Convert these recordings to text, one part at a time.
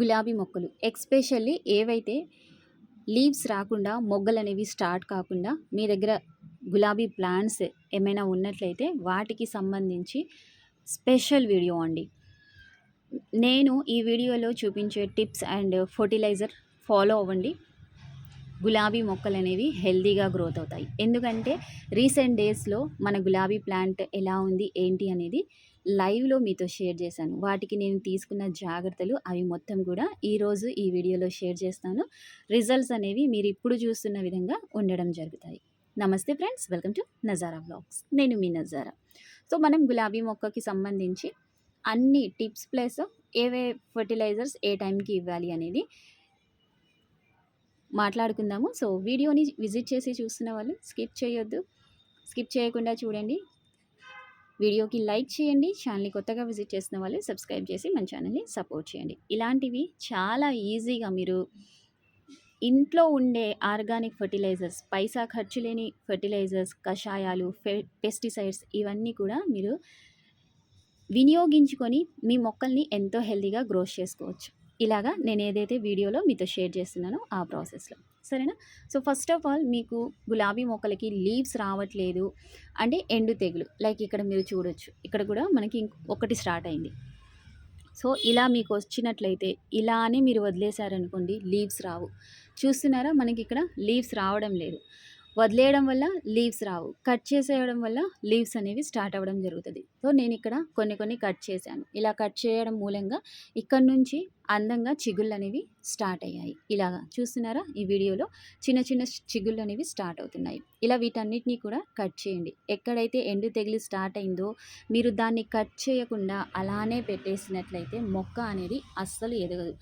గులాబీ మొక్కలు. ఎక్స్పెషల్లీ ఏవైతే లీవ్స్ రాకుండా మొగ్గలు అనేవి స్టార్ట్ కాకుండా మీ దగ్గర గులాబీ ప్లాంట్స్ ఏమైనా ఉన్నట్లయితే వాటికి సంబంధించి స్పెషల్ వీడియో అండి. నేను ఈ వీడియోలో చూపించే టిప్స్ అండ్ ఫర్టిలైజర్ ఫాలో అవ్వండి. గులాబీ మొక్కలు అనేవి హెల్దీగా గ్రోత్ అవుతాయి. ఎందుకంటే రీసెంట్ డేస్లో మన గులాబీ ప్లాంట్ ఎలా ఉంది ఏంటి అనేది లైవ్లో మీతో షేర్ చేశాను. వాటికి నేను తీసుకున్న జాగ్రత్తలు అవి మొత్తం కూడా ఈరోజు ఈ వీడియోలో షేర్ చేస్తాను. రిజల్ట్స్ అనేవి మీరు ఇప్పుడు చూస్తున్న విధంగా ఉండడం జరుగుతాయి. నమస్తే friends welcome to Najara blogs నేను మీ నజారా. సో మనం గులాబీ మొక్కకి సంబంధించి అన్ని టిప్స్ ప్లస్ ఏవే ఫర్టిలైజర్స్ ఏ టైంకి ఇవ్వాలి అనేది మాట్లాడుకుందాము. సో వీడియోని విజిట్ చేసి చూస్తున్న వాళ్ళు స్కిప్ చేయొద్దు. స్కిప్ చేయకుండా చూడండి. వీడియోకి లైక్ చేయండి. ఛానల్ని కొత్తగా విజిట్ చేసిన వాళ్ళు సబ్స్క్రైబ్ చేసి మన ఛానల్ని సపోర్ట్ చేయండి. ఇలాంటివి చాలా ఈజీగా మీరు ఇంట్లో ఉండే ఆర్గానిక్ ఫర్టిలైజర్స్ పైసా ఖర్చు లేని ఫర్టిలైజర్స్ కషాయాలు పెస్టిసైడ్స్ ఇవన్నీ కూడా మీరు వినియోగించుకొని మీ మొక్కల్ని ఎంతో హెల్తీగా గ్రోత్ చేసుకోవచ్చు. ఇలాగా నేను ఏదైతే వీడియోలో మీతో షేర్ చేస్తున్నానో ఆ ప్రాసెస్లో. సరేనా? సో ఫస్ట్ ఆఫ్ ఆల్ మీకు గులాబీ మొక్కలకి లీవ్స్ రావట్లేదు అంటే ఎండు తెగులు. లైక్ ఇక్కడ మీరు చూడొచ్చు. ఇక్కడ కూడా మనకి ఒకటి స్టార్ట్ అయింది. సో ఇలా మీకు వచ్చినట్లయితే ఇలానే మీరు వదిలేశారనుకోండి లీవ్స్ రావు. చూస్తున్నారా? మనకి ఇక్కడ లీవ్స్ రావడం లేదు. వదిలేయడం వల్ల లీవ్స్ రావు. కట్ చేసేయడం వల్ల లీవ్స్ అనేవి స్టార్ట్ అవ్వడం జరుగుతుంది. సో నేను ఇక్కడ కొన్ని కొన్ని కట్ చేశాను. ఇలా కట్ చేయడం మూలంగా ఇక్కడ నుంచి అందంగా చిగుళ్ళు అనేవి స్టార్ట్ అయ్యాయి. ఇలాగా చూస్తున్నారా? ఈ వీడియోలో చిన్న చిన్న చిగుళ్ళు అనేవి స్టార్ట్ అవుతున్నాయి. ఇలా వీటన్నిటిని కూడా కట్ చేయండి. ఎక్కడైతే ఎండు తెగిలి స్టార్ట్ అయిందో మీరు దాన్ని కట్ చేయకుండా అలానే పెట్టేసినట్లయితే మొక్క అనేది అస్సలు ఎదగదు.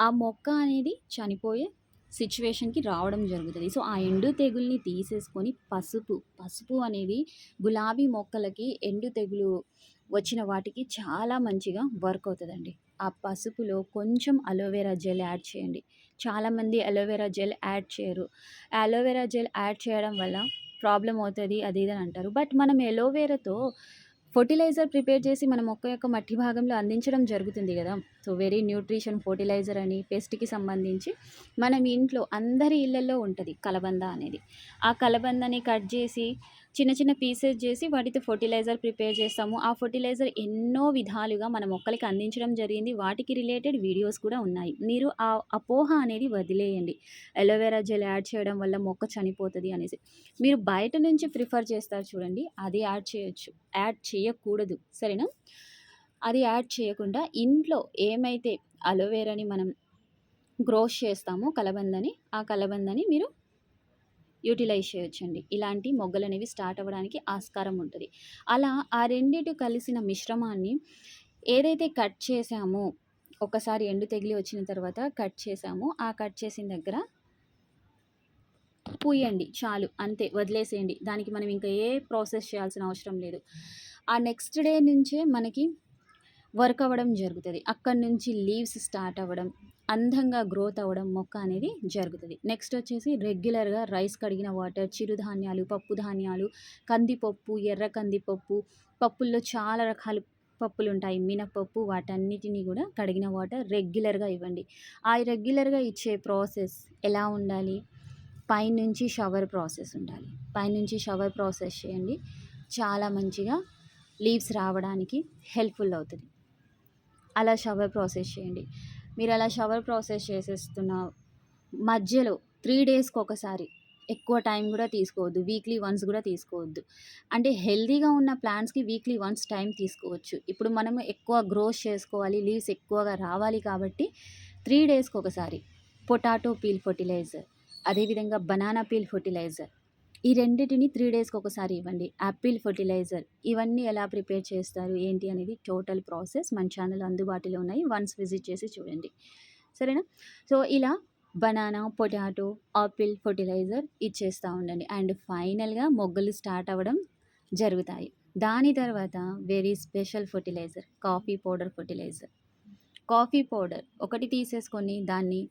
ఆ మొక్క అనేది చనిపోయే సిచ్యువేషన్కి రావడం జరుగుతుంది. సో ఆ ఎండు తెగుల్ని తీసేసుకొని పసుపు పసుపు అనేది గులాబీ మొక్కలకి ఎండు తెగులు వచ్చిన వాటికి చాలా మంచిగా వర్క్ అవుతుందండి. ఆ పసుపులో కొంచెం అలోవెరా జెల్ యాడ్ చేయండి. చాలామంది అలోవెరా జెల్ యాడ్ చేయరు. అలోవెరా జెల్ యాడ్ చేయడం వల్ల ప్రాబ్లం అవుతుంది అది ఇది అని అంటారు. బట్ మనం ఎలోవేరాతో ఫర్టిలైజర్ ప్రిపేర్ చేసి మన మొక్క యొక్క మట్టి భాగంలో అందించడం జరుగుతుంది కదా. సో వెరీ న్యూట్రిషన్ ఫర్టిలైజర్ అని పెస్ట్కి సంబంధించి మనం ఇంట్లో అందరి ఇళ్ళల్లో ఉంటుంది కలబంద అనేది. ఆ కలబందని కట్ చేసి చిన్న చిన్న పీసెస్ చేసి వాటితో ఫర్టిలైజర్ ప్రిపేర్ చేస్తాము. ఆ ఫర్టిలైజర్ ఎన్నో విధాలుగా మన మొక్కలకి అందించడం జరిగింది. వాటికి రిలేటెడ్ వీడియోస్ కూడా ఉన్నాయి. మీరు ఆ అపోహ అనేది వదిలేయండి. అలోవెరా జెల్ యాడ్ చేయడం వల్ల మొక్క చనిపోతుంది అనేసి. మీరు బయట నుంచి ప్రిఫర్ చేస్తారు చూడండి. అది యాడ్ చేయొచ్చు. యాడ్ చేయకూడదు. సరేనా? అది యాడ్ చేయకుండా ఇంట్లో ఏమైతే అలోవేరాని మనం గ్రోస్ చేస్తామో కలబందని ఆ కలబందని మీరు యూటిలైజ్ చేయొచ్చండి. ఇలాంటి మొగ్గలు అనేవి స్టార్ట్ అవ్వడానికి ఆస్కారం ఉంటుంది. అలా ఆ రెండిటి కలిసిన మిశ్రమాన్ని ఏదైతే కట్ చేసామో ఒకసారి ఎండు తెగిలి వచ్చిన తర్వాత కట్ చేసామో ఆ కట్ చేసిన దగ్గర పూయండి చాలు అంతే వదిలేసేయండి. దానికి మనం ఇంకా ఏ ప్రాసెస్ చేయాల్సిన అవసరం లేదు. ఆ నెక్స్ట్ డే నుంచే మనకి వర్క్ అవ్వడం జరుగుతుంది. అక్కడి నుంచి లీవ్స్ స్టార్ట్ అవ్వడం అందంగా గ్రోత్ అవ్వడం మొక్క అనేది జరుగుతుంది. నెక్స్ట్ వచ్చేసి రెగ్యులర్గా రైస్ కడిగిన వాటర్ చిరుధాన్యాలు పప్పు ధాన్యాలు కందిపప్పు ఎర్ర కందిపప్పు పప్పుల్లో చాలా రకాల పప్పులు ఉంటాయి. మినపప్పు వాటన్నిటిని కూడా కడిగిన వాటర్ రెగ్యులర్గా ఇవ్వండి. ఆ రెగ్యులర్గా ఇచ్చే ప్రాసెస్ ఎలా ఉండాలి? పైనుంచి షవర్ ప్రాసెస్ ఉండాలి. పైనుంచి షవర్ ప్రాసెస్ చేయండి. చాలా మంచిగా లీవ్స్ రావడానికి హెల్ప్ఫుల్ అవుతుంది. అలా షవర్ ప్రాసెస్ చేయండి. మీరు అలా షవర్ ప్రాసెస్ చేసేస్తున్న మధ్యలో త్రీ డేస్కి ఒకసారి ఎక్కువ టైం కూడా తీసుకోవద్దు. వీక్లీ వన్స్ కూడా తీసుకోవద్దు. అంటే హెల్దీగా ఉన్న ప్లాంట్స్కి వీక్లీ వన్స్ టైం తీసుకోవచ్చు. ఇప్పుడు మనం ఎక్కువ గ్రోస్ చేసుకోవాలి లీవ్స్ ఎక్కువగా రావాలి కాబట్టి త్రీ డేస్కి ఒకసారి పొటాటో పీల్ ఫర్టిలైజర్ అదేవిధంగా బనానా పీల్ ఫర్టిలైజర్ ఈ రెండింటిని త్రీ డేస్కి ఒకసారి ఇవ్వండి. యాపిల్ ఫర్టిలైజర్ ఇవన్నీ ఎలా ప్రిపేర్ చేస్తారు? ఏంటి అనేది టోటల్ ప్రాసెస్ మన ఛానల్ అందుబాటులో ఉన్నాయి. వన్స్ విజిట్ చేసి చూడండి. సరేనా? సో ఇలా బనానా పొటాటో ఆపిల్ ఫర్టిలైజర్ ఇచ్చేస్తూ ఉండండి. అండ్ ఫైనల్గా మొగ్గలు స్టార్ట్ అవ్వడం జరుగుతాయి. దాని తర్వాత very special fertilizer coffee powder fertilizer. Coffee powder ఒకటి తీసేసుకొని దాన్ని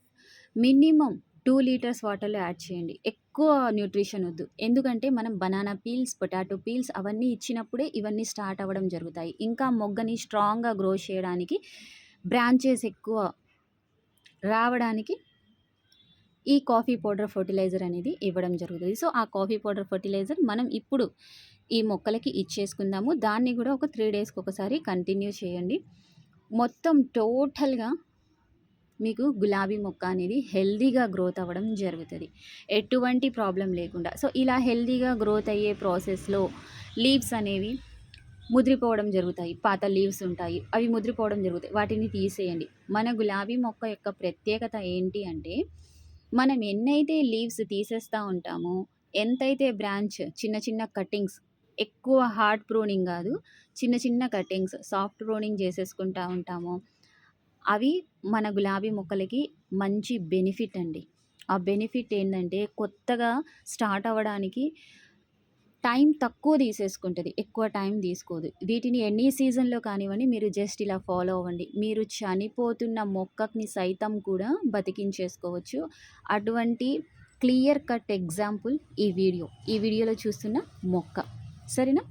మినిమం టూ లీటర్స్ వాటర్లో యాడ్ చేయండి. ఎక్కువ న్యూట్రిషన్ వద్దు. ఎందుకంటే మనం బనానా పీల్స్ పొటాటో పీల్స్ అవన్నీ ఇచ్చినప్పుడే ఇవన్నీ స్టార్ట్ అవ్వడం జరుగుతాయి. ఇంకా మొగ్గని స్ట్రాంగ్గా గ్రో చేయడానికి బ్రాంచెస్ ఎక్కువ రావడానికి ఈ కాఫీ పౌడర్ ఫర్టిలైజర్ అనేది ఇవ్వడం జరుగుతుంది. సో ఆ కాఫీ పౌడర్ ఫర్టిలైజర్ మనం ఇప్పుడు ఈ మొక్కలకి ఇచ్చేసుకుందాము. దాన్ని కూడా ఒక త్రీ డేస్కి ఒకసారి కంటిన్యూ చేయండి. మొత్తం టోటల్గా మీకు గులాబీ మొక్క అనేది హెల్దీగా గ్రోత్ అవ్వడం జరుగుతుంది. ఎటువంటి ప్రాబ్లం లేకుండా. సో ఇలా హెల్దీగా గ్రోత్ అయ్యే ప్రాసెస్లో లీవ్స్ అనేవి ముదిరిపోవడం జరుగుతాయి. పాత లీవ్స్ ఉంటాయి. అవి ముదిరిపోవడం జరుగుతాయి. వాటిని తీసేయండి. మన గులాబీ మొక్క యొక్క ప్రత్యేకత ఏంటి అంటే మనం ఎన్నైతే లీవ్స్ తీసేస్తూ ఉంటామో ఎంతైతే బ్రాంచ్ చిన్న చిన్న కటింగ్స్ ఎక్కువ హార్డ్ ప్రూనింగ్ కాదు చిన్న చిన్న కటింగ్స్ సాఫ్ట్ ప్రూనింగ్ చేసేసుకుంటూ ఉంటామో అవి మన గులాబీ మొక్కలకి మంచి బెనిఫిట్ అండి. ఆ బెనిఫిట్ ఏంటంటే కొత్తగా స్టార్ట్ అవ్వడానికి టైం తక్కువ తీసేసుకుంటుంది ఎక్కువ టైం తీసుకోదు. వీటిని ఎన్ని సీజన్లో కానివ్వండి మీరు జస్ట్ ఇలా ఫాలో అవ్వండి. మీరు చనిపోతున్న మొక్కని సైతం కూడా బతికించేసుకోవచ్చు. అటువంటి క్లియర్ కట్ ఎగ్జాంపుల్ ఈ వీడియో. ఈ వీడియోలో చూస్తున్న మొక్క. సరేనా?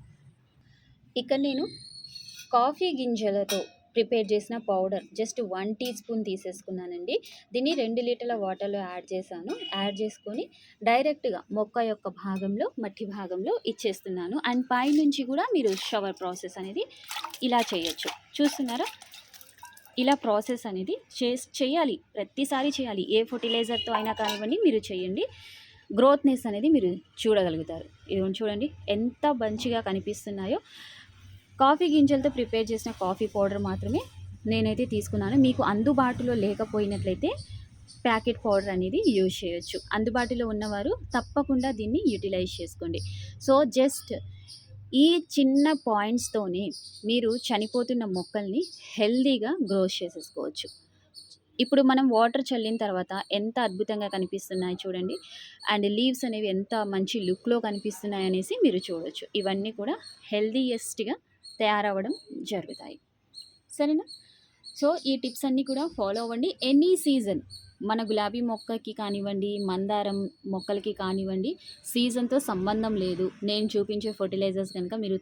ఇక్కడ నేను కాఫీ గింజలతో ప్రిపేర్ చేసిన powder. Just one teaspoon తీసేసుకున్నానండి. దీన్ని రెండు లీటర్ల వాటర్లో యాడ్ చేశాను. యాడ్ చేసుకొని డైరెక్ట్గా మొక్క యొక్క భాగంలో మట్టి భాగంలో ఇచ్చేస్తున్నాను. అండ్ పైనుంచి కూడా మీరు షవర్ ప్రాసెస్ అనేది ఇలా చేయొచ్చు. చూస్తున్నారా? ఇలా ప్రాసెస్ అనేది చే చేయాలి. ప్రతిసారి చేయాలి. ఏ ఫర్టిలైజర్తో అయినా కానివ్వండి మీరు చేయండి. గ్రోత్నెస్ అనేది మీరు చూడగలుగుతారు. ఇది చూడండి. ఎంత మంచిగా కనిపిస్తున్నాయో. కాఫీ గింజలతో ప్రిపేర్ చేసిన కాఫీ పౌడర్ మాత్రమే నేనైతే తీసుకున్నాను. మీకు అందుబాటులో లేకపోయినట్లయితే ప్యాకెట్ పౌడర్ అనేది యూజ్ చేయొచ్చు. అందుబాటులో ఉన్నవారు తప్పకుండా దీన్ని యూటిలైజ్ చేసుకోండి. సో జస్ట్ ఈ చిన్న పాయింట్స్తోనే మీరు చనిపోతున్న మొక్కల్ని హెల్దీగా గ్రో చేసేసుకోవచ్చు. ఇప్పుడు మనం వాటర్ చల్లిన తర్వాత ఎంత అద్భుతంగా కనిపిస్తున్నాయి చూడండి. అండ్ లీవ్స్ అనేవి ఎంత మంచి లుక్లో కనిపిస్తున్నాయి అనేసి మీరు చూడొచ్చు. ఇవన్నీ కూడా హెల్దీయెస్ట్గా తయారవ్వడం జరుగుతాయి. సరేనా? సో ఈ టిప్స్ అన్నీ కూడా ఫాలో అవ్వండి. ఎనీ సీజన్ మన గులాబీ మొక్కకి కానివ్వండి మందారం మొక్కలకి కానివ్వండి సీజన్తో సంబంధం లేదు. నేను చూపించే ఫర్టిలైజర్స్ కనుక మీరు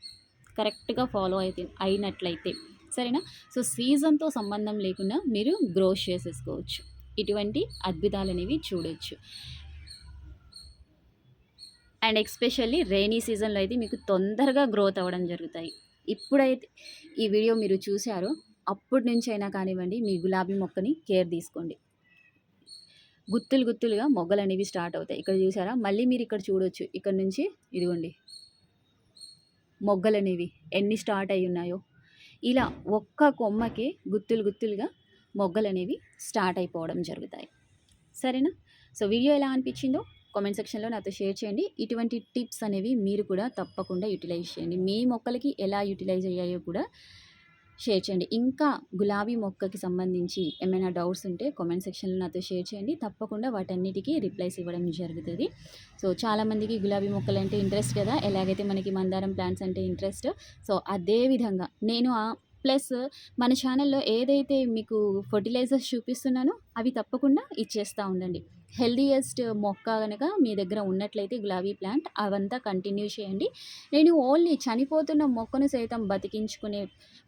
కరెక్ట్గా ఫాలో అయితే అయినట్లయితే. సరేనా? సో సీజన్తో సంబంధం లేకుండా మీరు గ్రో చేసేసుకోవచ్చు. ఇటువంటి అద్భుతాలు అనేవి చూడొచ్చు. అండ్ ఎక్స్పెషల్లీ రైనీ సీజన్లో అయితే మీకు తొందరగా గ్రోత్ అవ్వడం జరుగుతాయి. ఇప్పుడైతే ఈ వీడియో మీరు చూశారో అప్పటి నుంచి అయినా కానివ్వండి మీ గులాబీ మొక్కని కేర్ తీసుకోండి. గుత్తులు గుత్తులుగా మొగ్గలు అనేవి స్టార్ట్ అవుతాయి. ఇక్కడ చూసారా మళ్ళీ మీరు ఇక్కడ చూడొచ్చు. ఇక్కడ నుంచి ఇదిగోండి. మొగ్గలు అనేవి ఎన్ని స్టార్ట్ అయి ఉన్నాయో. ఇలా ఒక్క కొమ్మకి గుత్తులు గుత్తులుగా మొగ్గలు అనేవి స్టార్ట్ అయిపోవడం జరుగుతాయి. సరేనా? సో వీడియో ఎలా అనిపించిందో కామెంట్ సెక్షన్లో నాతో షేర్ చేయండి. ఇటువంటి టిప్స్ అనేవి మీరు కూడా తప్పకుండా యూటిలైజ్ చేయండి. మీ మొక్కలకి ఎలా యూటిలైజ్ అయ్యాయో కూడా షేర్ చేయండి. ఇంకా గులాబీ మొక్కకి సంబంధించి ఏమైనా డౌట్స్ ఉంటే కామెంట్ సెక్షన్లో నాతో షేర్ చేయండి. తప్పకుండా వాటన్నిటికీ రిప్లైస్ ఇవ్వడం జరుగుతుంది. సో చాలామందికి గులాబీ మొక్కలు అంటే ఇంట్రెస్ట్ కదా. ఎలాగైతే మనకి మందారం ప్లాంట్స్ అంటే ఇంట్రెస్ట్. సో అదే విధంగా నేను ప్లస్ మన ఛానల్లో ఏదైతే మీకు ఫర్టిలైజర్స్ చూపిస్తున్నానో అవి తప్పకుండా ఇచ్చేస్తూ ఉండండి. హెల్దీయెస్ట్ మొక్క కనుక మీ దగ్గర ఉన్నట్లయితే గులాబీ ప్లాంట్ అవంతా కంటిన్యూ చేయండి. నేను ఓన్లీ చనిపోతున్న మొక్కను సైతం బతికించుకునే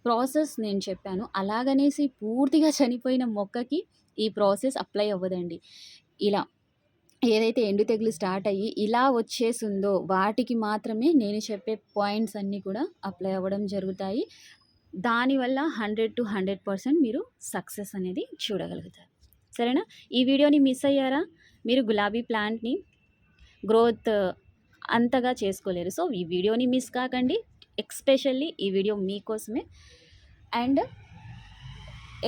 ప్రాసెస్ నేను చెప్పాను. అలాగనేసి పూర్తిగా చనిపోయిన మొక్కకి ఈ ప్రాసెస్ అప్లై అవ్వదండి. ఇలా ఏదైతే ఎండు తెగులు స్టార్ట్ అయ్యి ఇలా వచ్చేసిందో వాటికి మాత్రమే నేను చెప్పే పాయింట్స్ అన్నీ కూడా అప్లై అవ్వడం జరుగుతాయి. దానివల్ల హండ్రెడ్ టు హండ్రెడ్ పర్సెంట్ మీరు సక్సెస్ అనేది చూడగలుగుతారు. సరేనా? ఈ వీడియోని మిస్ అయ్యారా? మీరు గులాబీ ప్లాంట్ని గ్రోత్ అంతగా చేసుకోలేరు. సో ఈ వీడియోని మిస్ కాకండి. ఎక్స్పెషల్లీ ఈ వీడియో మీకోసమే. అండ్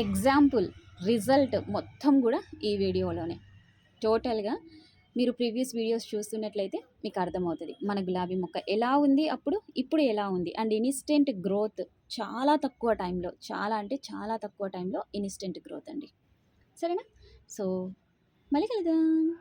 ఎగ్జాంపుల్ రిజల్ట్ మొత్తం కూడా ఈ వీడియోలోనే. టోటల్గా మీరు ప్రీవియస్ వీడియోస్ చూస్తున్నట్లయితే మీకు అర్థమవుతుంది. మన గులాబీ మొక్క ఎలా ఉంది అప్పుడు ఇప్పుడు ఎలా ఉంది? అండ్ ఇన్స్టెంట్ గ్రోత్ చాలా తక్కువ టైంలో చాలా అంటే చాలా తక్కువ టైంలో ఇన్స్టెంట్ గ్రోత్ అండి. సరేనా? సో మళ్ళీ కలుద్దాం.